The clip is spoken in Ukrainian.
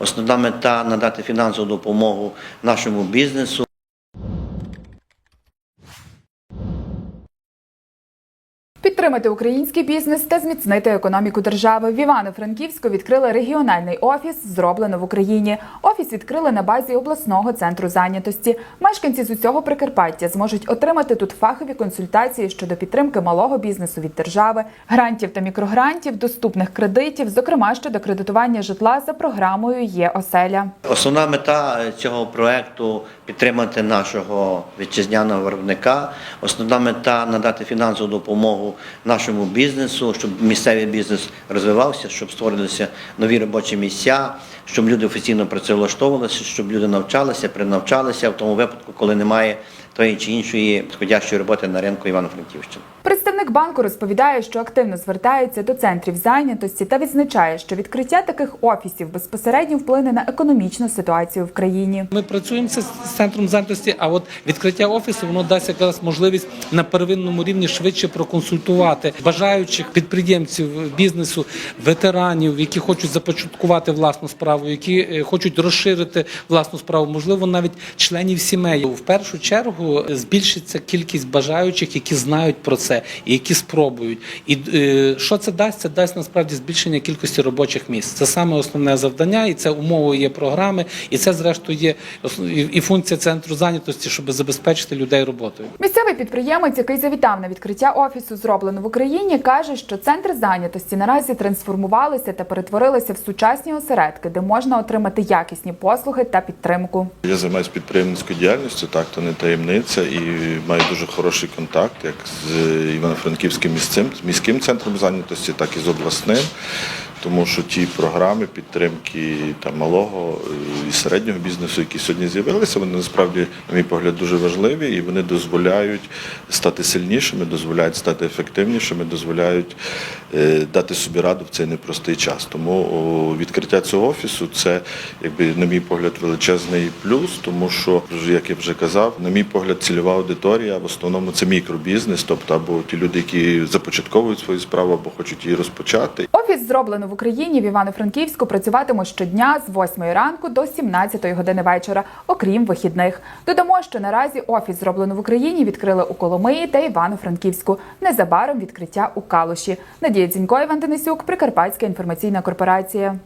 Основна мета надати фінансову допомогу нашому бізнесу. Підтримати український бізнес та зміцнити економіку держави. В Івано-Франківську відкрили регіональний офіс Зроблено в Україні. Офіс відкрили на базі обласного центру зайнятості. Мешканці з усього Прикарпаття зможуть отримати тут фахові консультації щодо підтримки малого бізнесу від держави, грантів та мікрогрантів, доступних кредитів, зокрема щодо кредитування житла за програмою Є оселя. Основна мета цього проекту підтримати нашого вітчизняного виробника. Основна мета надати фінансову допомогу нашому бізнесу, щоб місцевий бізнес розвивався, щоб створилися нові робочі місця, щоб люди офіційно працевлаштовувалися, щоб люди навчалися, принавчалися в тому випадку, коли немає тої чи іншої підходящої роботи на ринку Івано-Франківщини. Представник банку розповідає, що активно звертається до центрів зайнятості та відзначає, що відкриття таких офісів безпосередньо вплине на економічну ситуацію в країні. Ми працюємо з центром зайнятості, а от відкриття офісу воно дасть якраз можливість на первинному рівні швидше проконсультувати бажаючих підприємців бізнесу, ветеранів, які хочуть започаткувати власну справу, які е, хочуть розширити власну справу, можливо, навіть членів сімей. В першу чергу е, збільшиться кількість бажаючих, які знають про це і які спробують. І е, що це дасть? Це дасть насправді збільшення кількості робочих місць. Це саме основне завдання, і це умовою є програми, і це зрештою є і- функція центру зайнятості, щоб забезпечити людей роботою. Місцевий підприємець, який завітав на відкриття офісу зроблено в Україні, каже, що центри зайнятості наразі трансформувалися та перетворилися в сучасні осередки, де можна отримати якісні послуги та підтримку. Я займаюся підприємницькою діяльністю, так то не таємниця, і має дуже хороший контакт як з Івано-Франківським місцем, міським центром зайнятості, так і з обласним. Тому що ті програми підтримки там, малого і середнього бізнесу, які сьогодні з'явилися, вони насправді, на мій погляд, дуже важливі і вони дозволяють стати сильнішими, дозволяють стати ефективнішими, дозволяють е, дати собі раду в цей непростий час. Тому відкриття цього офісу це, якби, на мій погляд, величезний плюс, тому що, як я вже казав, на мій погляд, цільова аудиторія в основному це мікробізнес, тобто або ті люди, які започатковують свою справу, або хочуть її розпочати. Офіс зроблено в Україні в Івано-Франківську працюватимуть щодня з 8 ранку до 17 години вечора, окрім вихідних. Додамо, що наразі офіс зроблено в Україні відкрили у Коломиї та Івано-Франківську. Незабаром відкриття у Калуші. Надія Дзінько, Іван Денисюк, Прикарпатська інформаційна корпорація.